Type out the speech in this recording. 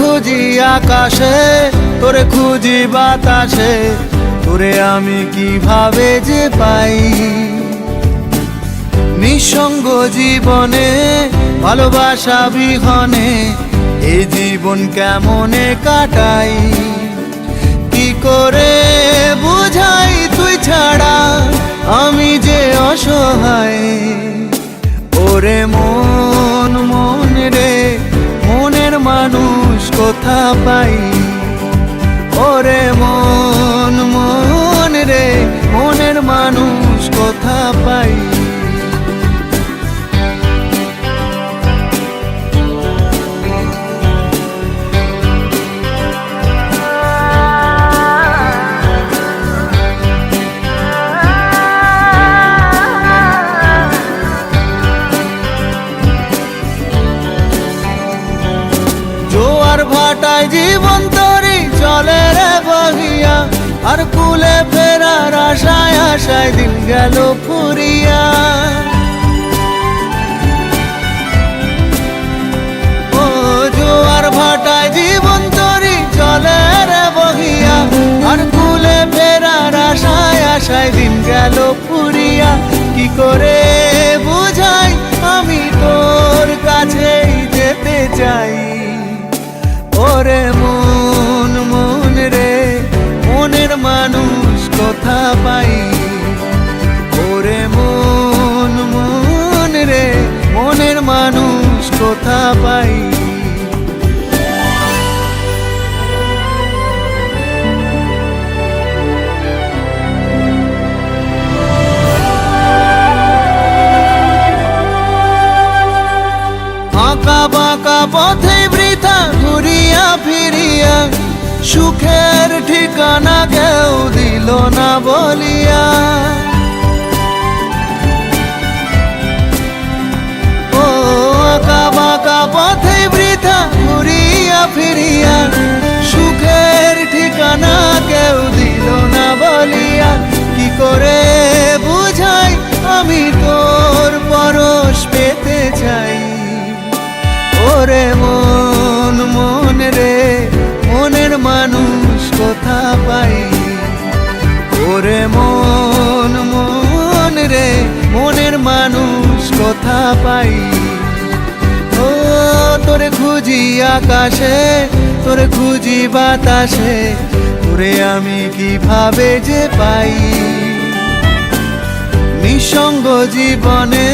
খুঁজি আকাশে, তোরে খুঁজি বাতাসে, তোরে আমি কীভাবে যে পাই? নিঃসঙ্গ জীবনে, ভালোবাসা বিহনে, এই জীবন কেমনে কাটাই? কি করে কোথা পাই ওরে মন। ভাটায় জীবন তরি, চলে রে বহিয়া। আর কুলে ফেরার আশায় আশায় দিন গেল ফুরিয়া। ও জোয়ার ভাটায় চলে বহিয়া। মানুষ কোথা পাই। ওরে মন মন রে, মনের মানুষ কোথা পাই। আঁকা বাঁকা পথে বৃথা ঘুরিয়া ফিরিয়া, সুখের ঠিকানা কি করে বুঝাই? আমি তোর পরশ পেতে চাই। ওরে মন মন রে, মনের মানুষ কোথা পাই? ওরে মন মন রে, মনের মানুষ কোথা পাই? ও, তোরে খুঁজি আকাশে, তোরে খুঁজি বাতাসে, তোরে আমি কীভাবে যে পাই? নিঃসঙ্গ জীবনে।